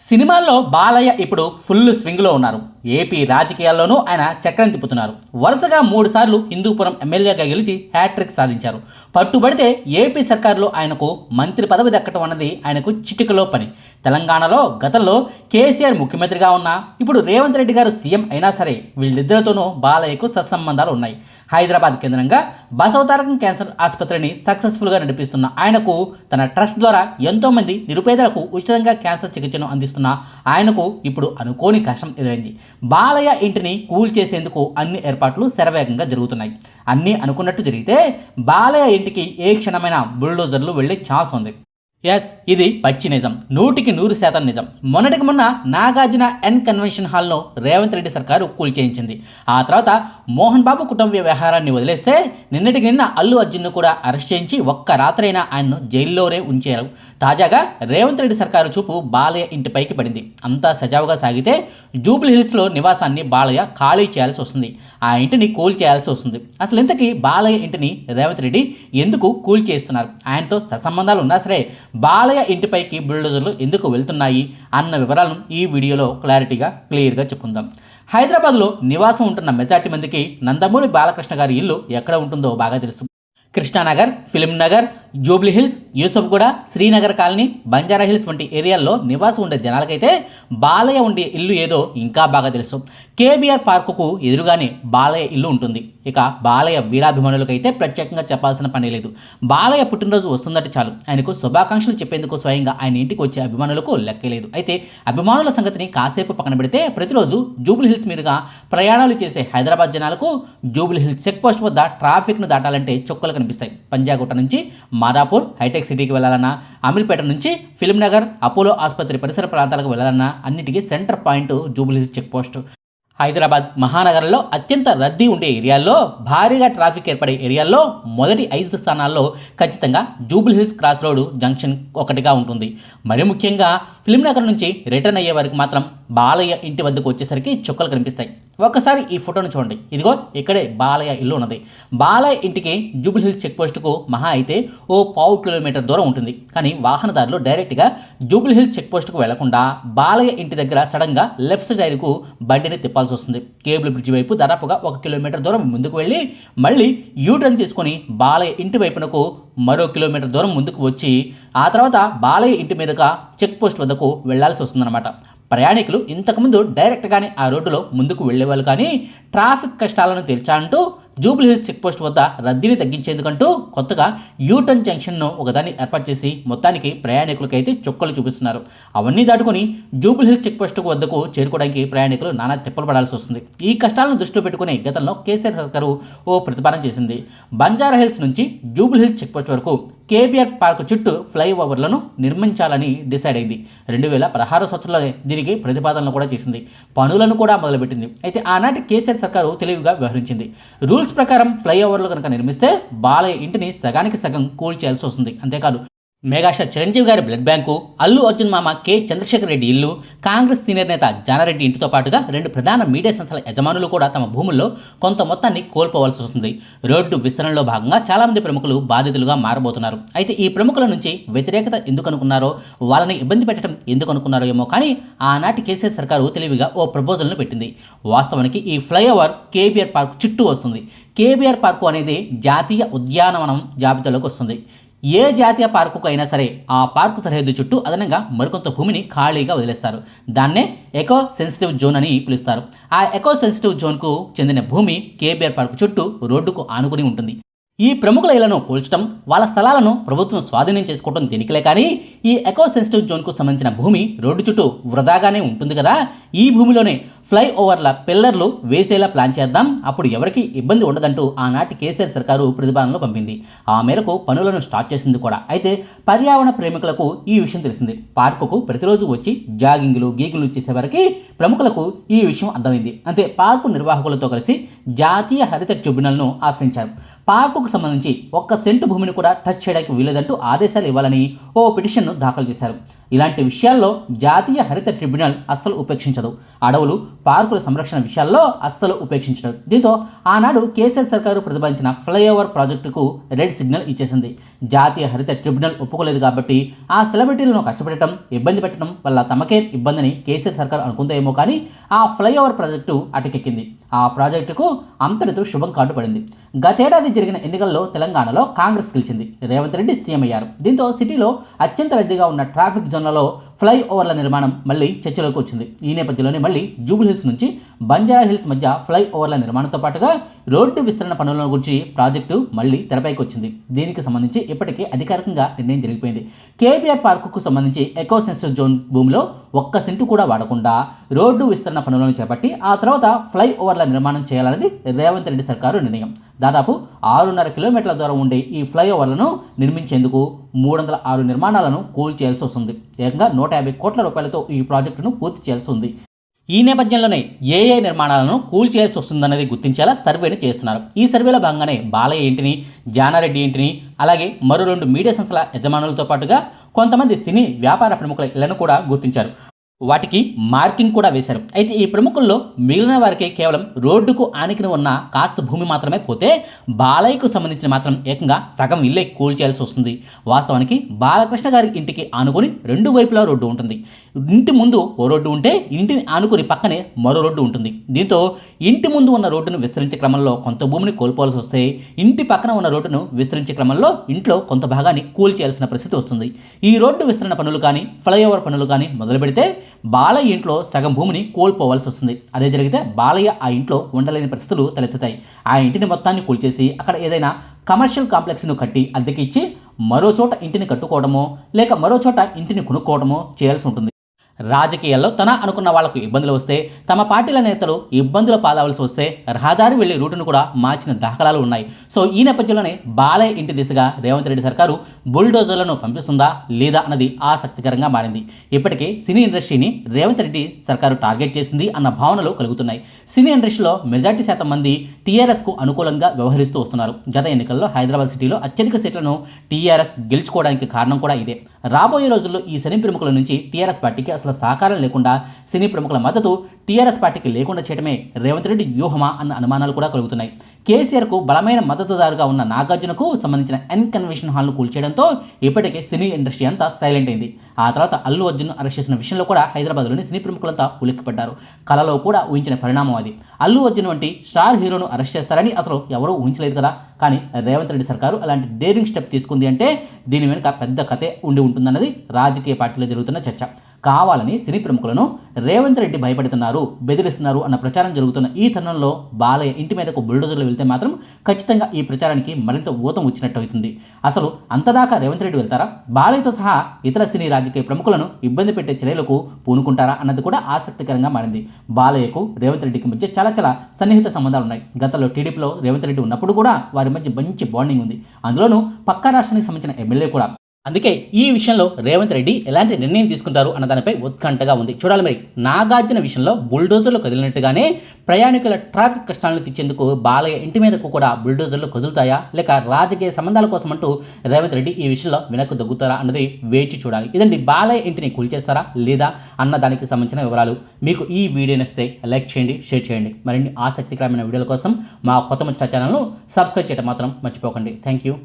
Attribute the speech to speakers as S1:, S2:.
S1: సినిమాల్లో బాలయ్య ఇప్పుడు ఫుల్ స్వింగ్లో ఉన్నారు. ఏపీ రాజకీయాల్లోనూ ఆయన చక్రం తిప్పుతున్నారు. వరుసగా మూడు సార్లు హిందూపురం ఎమ్మెల్యేగా గెలిచి హ్యాట్రిక్ సాధించారు. పట్టుబడితే ఏపీ సర్కారులో ఆయనకు మంత్రి పదవి దక్కడం అన్నది ఆయనకు చిటికలో పని. తెలంగాణలో గతంలో కేసీఆర్ ముఖ్యమంత్రిగా ఉన్నా ఇప్పుడు రేవంత్ రెడ్డి గారు సీఎం అయినా సరే వీళ్ళిద్దరితోనూ బాలయ్యకు సత్సంబంధాలు ఉన్నాయి. హైదరాబాద్ కేంద్రంగా బసవతారకం క్యాన్సర్ ఆసుపత్రిని సక్సెస్ఫుల్గా నడిపిస్తున్న ఆయనకు తన ట్రస్ట్ ద్వారా ఎంతోమంది నిరుపేదలకు ఉచితంగా క్యాన్సర్ చికిత్సను అందిస్తున్న ఆయనకు ఇప్పుడు అనుకోని కష్టం ఎదురైంది. బాలయ్య ఇంటిని కూల్ చేసేందుకు అన్ని ఏర్పాట్లు శరవేగంగా జరుగుతున్నాయి. అన్నీ అనుకున్నట్టు జరిగితే బాలయ్య ఇంటికి ఏ క్షణమైన బుల్డోజర్లు వెళ్ళే ఛాన్స్ ఉంది. ఎస్ ఇది పచ్చి నిజం. నూటికి నూరు శాతం నిజం. మొన్నటికి మొన్న నాగార్జున ఎన్ కన్వెన్షన్ హాల్లో రేవంత్ రెడ్డి సర్కారు కూల్చేయించింది ఆ తర్వాత మోహన్ బాబు కుటుంబ వ్యవహారాన్ని వదిలేస్తే నిన్నటికి నిన్న అల్లు అర్జున్ను కూడా అరెస్ట్ చేయించి ఒక్క రాత్రైనా ఆయన్ను జైల్లోనే ఉంచారు. తాజాగా రేవంత్ రెడ్డి సర్కారు చూపు బాలయ్య ఇంటిపైకి పడింది. అంతా సజావుగా సాగితే జూబ్లీ హిల్స్లో నివాసాన్ని బాలయ్య ఖాళీ చేయాల్సి వస్తుంది. ఆ ఇంటిని కూల్ చేయాల్సి వస్తుంది. అసలు ఇంతకీ బాలయ్య ఇంటిని రేవంత్ రెడ్డి ఎందుకు కూల్ చేస్తున్నారు ఆయనతో సత్సంబంధాలు ఉన్నా సరే బాలయ్య ఇంటిపైకి బుల్డోజర్లు ఎందుకు వెళ్తున్నాయి అన్న వివరాలను ఈ వీడియోలో క్లారిటీగా క్లియర్గా చెప్పుకుందాం. హైదరాబాద్లో నివాసం ఉంటున్న మెజార్టీ మందికి నందమూరి బాలకృష్ణ గారి ఇల్లు ఎక్కడ ఉంటుందో బాగా తెలుసు. Krishnanagar film Nagar Jubilee Hills Yousufguda Srinagar colony Banjara Hills వంటి ఏరియాల్లో నివాసం ఉండే జనాలకైతే బాలయ్య ఉండే ఇల్లు ఏదో ఇంకా బాగా తెలుసు. కేబీఆర్ పార్కుకు ఎదురుగానే బాలయ్య ఇల్లు ఉంటుంది. ఇక బాలయ్య వీరాభిమానులకైతే ప్రత్యేకంగా చెప్పాల్సిన పని లేదు. బాలయ్య పుట్టినరోజు వస్తుందంటే చాలు. ఆయనకు శుభాకాంక్షలు చెప్పేందుకు స్వయంగా ఆయన ఇంటికి వచ్చే అభిమానులకు లెక్కలేదు అయితే అభిమానుల సంగతిని కాసేపు పక్కన పెడితే ప్రతిరోజు జూబ్లీ హిల్స్ మీదుగా ప్రయాణాలు చేసే హైదరాబాద్ జనాలకు జూబ్లీ హిల్స్ చెక్ పోస్ట్ వద్ద ట్రాఫిక్ను దాటాలంటే చుక్కలు కనిపిస్తాయి. పంజాగుట్ట నుంచి మాదాపూర్ హైటెక్ సిటీకి వెళ్ళాలన్నా అమీర్పేట నుంచి ఫిల్మ్నగర్ అపోలో ఆసుపత్రి పరిసర ప్రాంతాలకు వెళ్ళాలన్నా అన్నిటికీ centre point Jubilee check post. Hyderabad మహానగరంలో అత్యంత రద్దీ ఉండే ఏరియాల్లో భారీగా ట్రాఫిక్ ఏర్పడే ఏరియాల్లో మొదటి ఐదు స్థానాల్లో ఖచ్చితంగా Jubilee Hills cross road junction ఒకటిగా ఉంటుంది. మరి ముఖ్యంగా ఫిల్మ్ నగర్ నుంచి రిటర్న్ అయ్యే వరకు మాత్రం బాలయ్య ఇంటి వద్దకు వచ్చేసరికి చుక్కలు కనిపిస్తాయి. ఒక్కసారి ఈ ఫోటోను చూడండి. ఇదిగో ఇక్కడే బాలయ్య ఇల్లు ఉన్నది. బాలయ్య ఇంటికి జూబుల్ హిల్స్ చెక్ మహా అయితే ఓ పావు కిలోమీటర్ దూరం ఉంటుంది. కానీ వాహనదారులు డైరెక్ట్గా జూబ్లీహిల్ హిల్స్ చెక్ వెళ్ళకుండా బాలయ్య ఇంటి దగ్గర సడన్గా లెఫ్ట్ సైడ్కు బండిని తిప్పాల్సి వస్తుంది. కేబుల్ బ్రిడ్జ్ వైపు దాదాపుగా ఒక కిలోమీటర్ దూరం ముందుకు వెళ్ళి మళ్ళీ యూటర్న్ తీసుకొని బాలయ్య ఇంటి వైపునకు మరో కిలోమీటర్ దూరం ముందుకు వచ్చి ఆ తర్వాత బాలయ్య ఇంటి మీదుగా చెక్ పోస్ట్ వద్దకు వెళ్ళాల్సి వస్తుందన్నమాట. ప్రయాణికులు ఇంతకుముందు డైరెక్ట్గానే ఆ రోడ్డులో ముందుకు వెళ్ళేవాళ్ళు. కానీ ట్రాఫిక్ కష్టాలను తీర్చాలంటూ జూబ్లీహిల్స్ చెక్పోస్ట్ వద్ద రద్దీని తగ్గించేందుకంటూ కొత్తగా యూటర్న్ జంక్షన్ను ఒకదాన్ని ఏర్పాటు చేసి మొత్తానికి ప్రయాణికులకైతే చుక్కలు చూపిస్తున్నారు. అవన్నీ దాటుకొని జూబ్లీహిల్స్ చెక్పోస్ట్ వద్దకు చేరుకోవడానికి ప్రయాణికులు నానా తిప్పలు పడాల్సి వస్తుంది. ఈ కష్టాలను దృష్టిలో పెట్టుకుని గతంలో కేసీఆర్ సర్కారు ఓ ప్రతిపాదన చేసింది. బంజారా హిల్స్ నుంచి జూబ్లీహిల్స్ చెక్పోస్ట్ వరకు కేబీఆర్ పార్క్ చుట్టూ ఫ్లైఓవర్లను నిర్మించాలని డిసైడ్ అయింది. రెండు వేల పదహారు సంవత్సరంలో దీనికి ప్రతిపాదనలు కూడా చేసింది. పనులను కూడా మొదలుపెట్టింది. అయితే ఆనాటి కేసీఆర్ సర్కారు తెలివిగా వ్యవహరించింది. రూల్స్ ప్రకారం ఫ్లైఓవర్లు కనుక నిర్మిస్తే బాలయ్య ఇంటిని సగానికి సగం కూల్ చేయాల్సి వస్తుంది. అంతేకాదు మెగాస్టార్ చిరంజీవి గారి బ్లడ్ బ్యాంకు అల్లు అర్జున్ మామ కె చంద్రశేఖర్ రెడ్డి ఇల్లు కాంగ్రెస్ సీనియర్ నేత జానారెడ్డి ఇంటితో పాటుగా రెండు ప్రధాన మీడియా సంస్థల యజమానులు కూడా తమ భూముల్లో కొంత మొత్తాన్ని కోల్పోవలసి వస్తుంది. రోడ్డు విస్తరణలో భాగంగా చాలామంది ప్రముఖులు బాధితులుగా మారబోతున్నారు. అయితే ఈ ప్రముఖుల నుంచి వ్యతిరేకత ఎందుకు అనుకున్నారో వాళ్ళని ఇబ్బంది పెట్టడం ఎందుకు అనుకున్నారో ఏమో కానీ ఆనాటి కేసీఆర్ సర్కారు తెలివిగా ఓ ప్రపోజల్ను పెట్టింది. వాస్తవానికి ఈ ఫ్లైఓవర్ కేబీఆర్ పార్క్ చుట్టూ వస్తుంది. కేబీఆర్ పార్కు అనేది జాతీయ ఉద్యానవనం జాబితాలోకి వస్తుంది. ఏ జాతీయ పార్కుకు అయినా సరే ఆ పార్కు సరిహద్దు చుట్టూ అదనంగా మరికొంత భూమిని ఖాళీగా వదిలేస్తారు. దాన్నే ఎకో సెన్సిటివ్ జోన్ అని పిలుస్తారు. ఆ ఎకో సెన్సిటివ్ జోన్కు చెందిన భూమి కేబీఆర్ పార్కు చుట్టూ రోడ్డుకు ఆనుకుని ఉంటుంది. ఈ ప్రముఖుల ఇళ్ళను కూల్చడం వాళ్ళ స్థలాలను ప్రభుత్వం స్వాధీనం చేసుకోవడం దేనికిలే కానీ ఈ ఎకో సెన్సిటివ్ జోన్కు సంబంధించిన భూమి రోడ్డు చుట్టూ వృధాగానే ఉంటుంది కదా. ఈ భూమిలోనే ఫ్లైఓవర్ల పిల్లర్లు వేసేలా ప్లాన్ చేద్దాం. అప్పుడు ఎవరికి ఇబ్బంది ఉండదంటూ ఆనాటి కేసీఆర్ సర్కారు ప్రతిపాదనలు పంపింది. ఆ మేరకు పనులను స్టార్ట్ చేసింది కూడా. అయితే పర్యావరణ ప్రేమికులకు ఈ విషయం తెలిసింది. పార్కుకు ప్రతిరోజు వచ్చి జాగింగ్లు గీగులు చేసేవారికి ప్రముఖులకు ఈ విషయం అర్థమైంది. అంతే పార్కు నిర్వాహకులతో కలిసి జాతీయ హరిత ట్రిబ్యునల్ను ఆశ్రయించారు. పార్కుకు సంబంధించి ఒక్క సెంటు భూమిని కూడా టచ్ చేయడానికి వీలేదంటూ ఆదేశాలు ఇవ్వాలని ఓ పిటిషన్ను దాఖలు చేశారు. ఇలాంటి విషయాల్లో జాతీయ హరిత ట్రిబ్యునల్ అస్సలు ఉపేక్షించదు. అడవులు పార్కుల సంరక్షణ విషయాల్లో అస్సలు ఉపేక్షించదు దీంతో ఆనాడు కేసీఆర్ సర్కారు ప్రతిపాదించిన ఫ్లైఓవర్ ప్రాజెక్టుకు రెడ్ సిగ్నల్ ఇచ్చేసింది. జాతీయ హరిత ట్రిబ్యునల్ ఒప్పుకోలేదు కాబట్టి ఆ సెలబ్రిటీలను కష్టపెట్టడం ఇబ్బంది పెట్టడం వల్ల తమకే ఇబ్బందిని కేసీఆర్ సర్కారు అనుకుందేమో కానీ ఆ ఫ్లైఓవర్ ప్రాజెక్టు అటకెక్కింది. ఆ ప్రాజెక్టుకు అంతటితో శుభం కార్డు పడింది. గతేడాది జరిగిన ఎన్నికల్లో తెలంగాణలో కాంగ్రెస్ గెలిచింది. రేవంత్ రెడ్డి సీఎం అయ్యారు. దీంతో సిటీలో అత్యంత రద్దీగా ఉన్న ట్రాఫిక్ జోన్లలో ఫ్లైఓవర్ల నిర్మాణం మళ్ళీ చర్చలోకి వచ్చింది. ఈ నేపథ్యంలోనే మళ్ళీ జూబుల్ హిల్స్ నుంచి బంజారా హిల్స్ మధ్య ఫ్లై ఓవర్ల నిర్మాణంతో పాటుగా రోడ్డు విస్తరణ పనుల గురించి ప్రాజెక్టు మళ్ళీ తెరపైకి వచ్చింది. దీనికి సంబంధించి ఇప్పటికే అధికారికంగా నిర్ణయం జరిగిపోయింది. కేబీఆర్ పార్కుకు సంబంధించి ఎకో సెన్సర్ జోన్ భూమిలో ఒక్క సెంటు కూడా వాడకుండా రోడ్డు విస్తరణ పనులను చేపట్టి ఆ తర్వాత ఫ్లైఓవర్ల నిర్మాణం చేయాలన్నది రేవంత్ రెడ్డి సర్కారు నిర్ణయం. దాదాపు ఆరున్నర కిలోమీటర్ల దూరం ఉండే ఈ ఫ్లైఓవర్లను నిర్మించేందుకు మూడు వందల ఆరు నిర్మాణాలను కూల్చేయాల్సి వస్తుంది. ఏకంగా నూట యాభై కోట్ల రూపాయలతో ఈ ప్రాజెక్టును పూర్తి చేయాల్సి ఉంది. ఈ నేపథ్యంలోనే ఏ ఏ నిర్మాణాలను కూల్ చేయాల్సి వస్తుందన్నది గుర్తించేలా సర్వేని చేస్తున్నారు. ఈ సర్వేలో భాగంగానే బాలయ్య ఇంటిని జానారెడ్డి ఇంటిని అలాగే మరో రెండు మీడియా సంస్థల యజమానులతో పాటుగా కొంతమంది సినీ వ్యాపార ప్రముఖుల ఇళ్ళను కూడా గుర్తించారు. వాటికి మార్కింగ్ కూడా వేశారు. అయితే ఈ ప్రముఖుల్లో మిగిలిన వారికి కేవలం రోడ్డుకు ఆనికిన ఉన్న కాస్త భూమి మాత్రమే పోతే బాలయ్యకు సంబంధించిన మాత్రం ఏకంగా సగం ఇల్లే కూల్చేయాల్సి వస్తుంది. వాస్తవానికి బాలకృష్ణ గారి ఇంటికి ఆనుకొని రెండు వైపులా రోడ్డు ఉంటుంది. ఇంటి ముందు ఓ రోడ్డు ఉంటే ఇంటిని ఆనుకొని పక్కనే మరో రోడ్డు ఉంటుంది. దీంతో ఇంటి ముందు ఉన్న రోడ్డును విస్తరించే క్రమంలో కొంత భూమిని కోల్పోవాల్సి వస్తే ఇంటి పక్కన ఉన్న రోడ్డును విస్తరించే క్రమంలో ఇంట్లో కొంత భాగాన్ని కూల్చేయాల్సిన పరిస్థితి వస్తుంది. ఈ రోడ్డు విస్తరణ పనులు కానీ ఫ్లైఓవర్ పనులు కానీ మొదలు పెడితే బాలయ్య ఇంట్లో సగం భూమిని కోల్పోవాల్సి వస్తుంది. అదే జరిగితే బాలయ్య ఆ ఇంట్లో ఉండలేని పరిస్థితులు తలెత్తుతాయి. ఆ ఇంటిని మొత్తాన్ని కూల్చేసి అక్కడ ఏదైనా కమర్షియల్ కాంప్లెక్స్ను కట్టి అద్దెకి ఇచ్చి మరో చోట ఇంటిని కట్టుకోవడమో లేక మరో చోట ఇంటిని కొనుక్కోవడమో చేయాల్సి ఉంటుంది. రాజకీయాల్లో తన అనుకున్న వాళ్ళకు ఇబ్బందులు వస్తే తమ పార్టీల నేతలు ఇబ్బందుల పాలవలసి వస్తే రహదారి వెళ్ళే రూటును కూడా మార్చిన దాఖలాలు ఉన్నాయి. సో ఈ నేపథ్యంలోనే బాలయ్య ఇంటి దిశగా రేవంత్ రెడ్డి సర్కారు బుల్డోజర్లను పంపిస్తుందా లేదా అన్నది ఆసక్తికరంగా మారింది. ఇప్పటికే సినీ ఇండస్ట్రీని రేవంత్ రెడ్డి సర్కారు టార్గెట్ చేసింది అన్న భావనలు కలుగుతున్నాయి. సినీ ఇండస్ట్రీలో మెజార్టీ శాతం మంది టీఆర్ఎస్కు అనుకూలంగా వ్యవహరిస్తూ వస్తున్నారు. గత ఎన్నికల్లో హైదరాబాద్ సిటీలో అత్యధిక సీట్లను టీఆర్ఎస్ గెలుచుకోవడానికి కారణం కూడా ఇదే. రాబోయే రోజుల్లో ఈ సినీ ప్రముఖుల నుంచి టీఆర్ఎస్ పార్టీకి అసలు సహకారం లేకుండా సినీ ప్రముఖుల మద్దతు టీఆర్ఎస్ పార్టీకి లేకుండా చేయడమే రేవంత్ రెడ్డి వ్యూహమా అన్న అనుమానాలు కూడా కలుగుతున్నాయి. కేసీఆర్కు బలమైన మద్దతుదారుగా ఉన్న నాగార్జునకు సంబంధించిన ఎన్ కన్వెన్షన్ హాల్ను కూల్చేయడంతో ఇప్పటికే సినీ ఇండస్ట్రీ అంతా సైలెంట్ అయింది. ఆ తర్వాత అల్లు అర్జున్ అరెస్ట్ చేసిన విషయంలో కూడా హైదరాబాద్లోని సినీ ప్రముఖులంతా ఉలిక్కిపడ్డారు. కలలో కూడా ఊహించిన పరిణామం అది. అల్లు అర్జున్ వంటి స్టార్ హీరోను అరెస్ట్ చేస్తారని అసలు ఎవరూ ఊహించలేదు కదా. కానీ రేవంత్ రెడ్డి సర్కారు అలాంటి డేరింగ్ స్టెప్ తీసుకుంది అంటే దీని వెనుక పెద్ద కథే ఉండి ఉంటుందన్నది రాజకీయ పార్టీలో జరుగుతున్న చర్చ. కావాలని సినీ ప్రముఖులను రేవంత్ రెడ్డి భయపెడుతున్నారు బెదిరిస్తున్నారు అన్న ప్రచారం జరుగుతున్న ఈ తరుణంలో బాలయ్య ఇంటి మీదకు బుల్డోజర్లు వెళ్తే మాత్రం ఖచ్చితంగా ఈ ప్రచారానికి మరింత ఊతం వచ్చినట్టు అవుతుంది. అసలు అంతదాకా రేవంత్ రెడ్డి వెళ్తారా? బాలయ్యతో సహా ఇతర సినీ రాజకీయ ప్రముఖులను ఇబ్బంది పెట్టే చర్యలకు పూనుకుంటారా అన్నది కూడా ఆసక్తికరంగా మారింది. బాలయ్యకు రేవంత్ రెడ్డికి మధ్య చాలా చాలా సన్నిహిత సంబంధాలు ఉన్నాయి. గతంలో టీడీపీలో రేవంత్ రెడ్డి ఉన్నప్పుడు కూడా వారి మధ్య మంచి బాండింగ్ ఉంది. అందులోనూ పక్క రాష్ట్రానికి సంబంధించిన ఎమ్మెల్యే కూడా అందుకే ఈ విషయంలో రేవంత్ రెడ్డి ఎలాంటి నిర్ణయం తీసుకుంటారు అన్న దానిపై ఉత్కంఠగా ఉంది. చూడాలి మరి నాగార్జున విషయంలో బుల్డోజర్లు కదిలినట్టుగానే ప్రయాణికుల ట్రాఫిక్ కష్టాలను తెచ్చేందుకు బాలయ్య ఇంటి మీదకు కూడా బుల్డోజర్లు కదులుతాయా? లేక రాజకీయ సంబంధాల కోసం అంటూ రేవంత్ రెడ్డి ఈ విషయంలో వెనక్కు దగ్గుతారా అన్నది వేచి చూడాలి. ఇదండి బాలయ్య ఇంటిని కూల్చేస్తారా లేదా అన్న దానికి సంబంధించిన వివరాలు. మీకు ఈ వీడియో నచ్చితే లైక్ చేయండి షేర్ చేయండి. మరిన్ని ఆసక్తికరమైన వీడియోల కోసం మా కొత్త ముచ్చట ఛానల్ను సబ్స్క్రైబ్ చేయడం మాత్రం మర్చిపోకండి. Thank you.